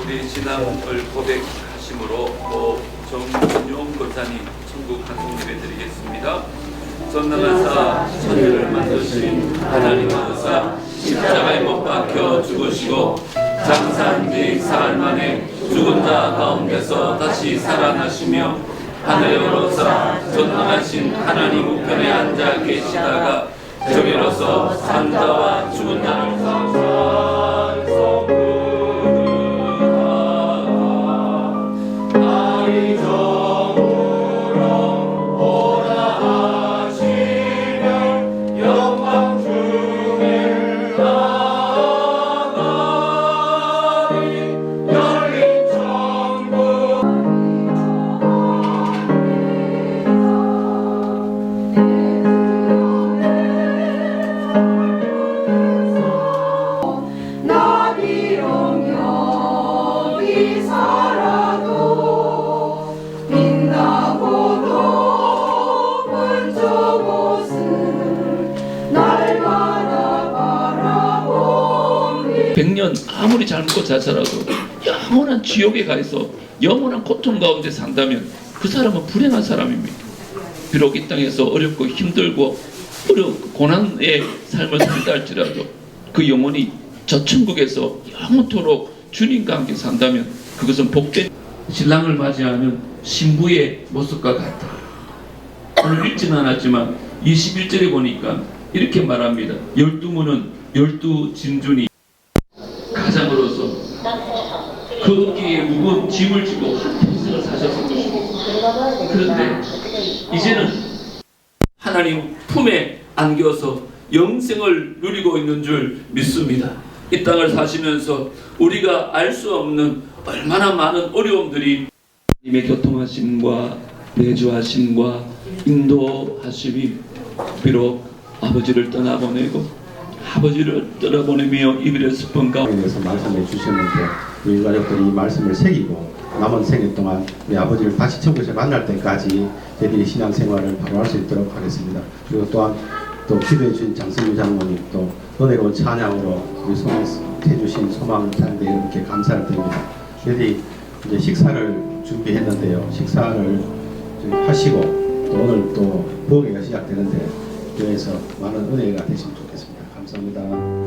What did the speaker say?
우리 신앙을 고백하심으로 또 정윤용 권사님 천국 한송 예배 드리겠습니다. 전능하사 천지를 만드신 하나님 하사 십자가에 못 박혀 죽으시고 장사한 지 사흘 만에 죽은 자 가운데서 다시 살아나시며 오르사 전능하신 하나님 우편에 앉아 계시다가 저기로서 산자와 죽은 자를 100년 아무리 잘 먹고 잘 살아도 영원한 지옥에 가 있어 영원한 고통 가운데 산다면 그 사람은 불행한 사람입니다. 비록 이 땅에서 어렵고 힘들고 어렵고 고난의 삶을 살다 할지라도 그 영혼이 저 천국에서 영원토록 주님과 함께 산다면 그것은 복된 신랑을 맞이하는 신부의 모습과 같다. 오늘 읽지는 않았지만 21절에 보니까 이렇게 말합니다. 열두 문은 열두 진준이 그 어깨에 무거운 짐을 지고 한 평생을 것이고 그런데 이제는 하나님 품에 안겨서 영생을 누리고 있는 줄 믿습니다. 이 땅을 사시면서 우리가 알 수 없는 얼마나 많은 어려움들이 님의 교통하심과 내주하심과 인도하심이 비록 아버지를 떠나보내고 아버지를 떠나보내며 이별의 에 대해서 말씀해 주셨는데 우리 가족들이 이 말씀을 새기고 남은 생애 동안 우리 아버지를 다시 천국에서 만날 때까지 저희들이 신앙생활을 바로 할 수 있도록 하겠습니다. 그리고 또한 또 기도해 주신 장성규 장모님 또 은혜로운 찬양으로 우리 소망해 주신 소망 사람들에 이렇게 감사를 드립니다. 저희들이 이제 식사를 준비했는데요. 식사를 하시고 또 오늘 또 부흥회가 시작되는데 교회에서 많은 은혜가 되시면 좋겠습니다. 감사합니다.